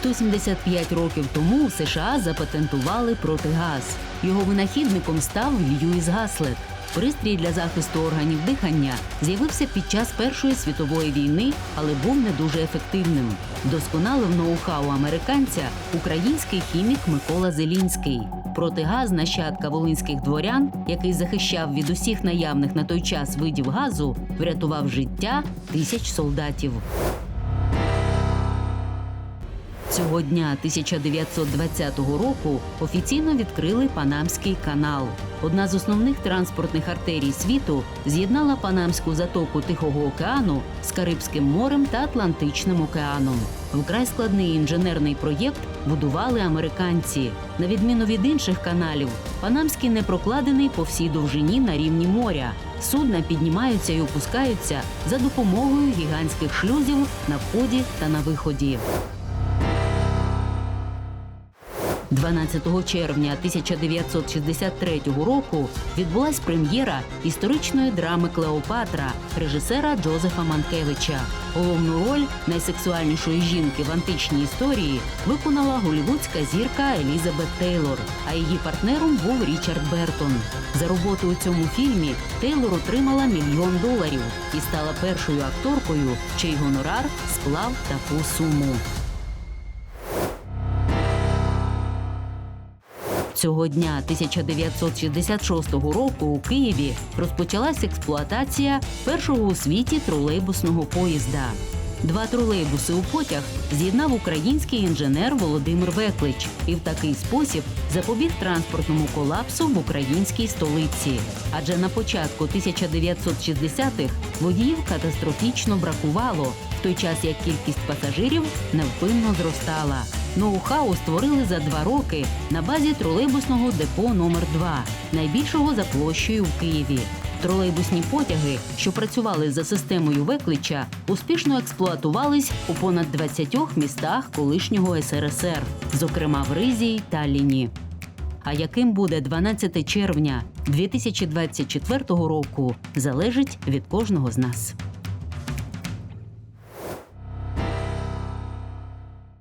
175 років тому США запатентували протигаз. Його винахідником став Льюіс Гаслет. Пристрій для захисту органів дихання з'явився під час Першої світової війни, але був не дуже ефективним. Досконалив ноу-хау американця український хімік Микола Зелінський. Протигаз нащадка волинських дворян, який захищав від усіх наявних на той час видів газу, врятував життя тисяч солдатів. Цього дня 1920 року офіційно відкрили Панамський канал. Одна з основних транспортних артерій світу з'єднала Панамську затоку Тихого океану з Карибським морем та Атлантичним океаном. Вкрай складний інженерний проєкт будували американці. На відміну від інших каналів, Панамський не прокладений по всій довжині на рівні моря. Судна піднімаються і опускаються за допомогою гігантських шлюзів на вході та на виході. 12 червня 1963 року відбулась прем'єра історичної драми Клеопатра режисера Джозефа Манкевича. Головну роль найсексуальнішої жінки в античній історії виконала голівудська зірка Елізабет Тейлор, а її партнером був Річард Бертон. За роботу у цьому фільмі Тейлор отримала мільйон доларів і стала першою акторкою, чий гонорар склав таку суму. Цього дня 1966 року у Києві розпочалась експлуатація першого у світі тролейбусного поїзда. Два тролейбуси у потяг з'єднав український інженер Володимир Веклич і в такий спосіб запобіг транспортному колапсу в українській столиці. Адже на початку 1960-х водіїв катастрофічно бракувало, в той час як кількість пасажирів невпинно зростала. Ноу-хау створили за два роки на базі тролейбусного депо номер 2 найбільшого за площею в Києві. Тролейбусні потяги, що працювали за системою Веклича, успішно експлуатувались у понад 20 містах колишнього СРСР, зокрема в Ризі й Талліні. А яким буде 12 червня 2024 року, залежить від кожного з нас.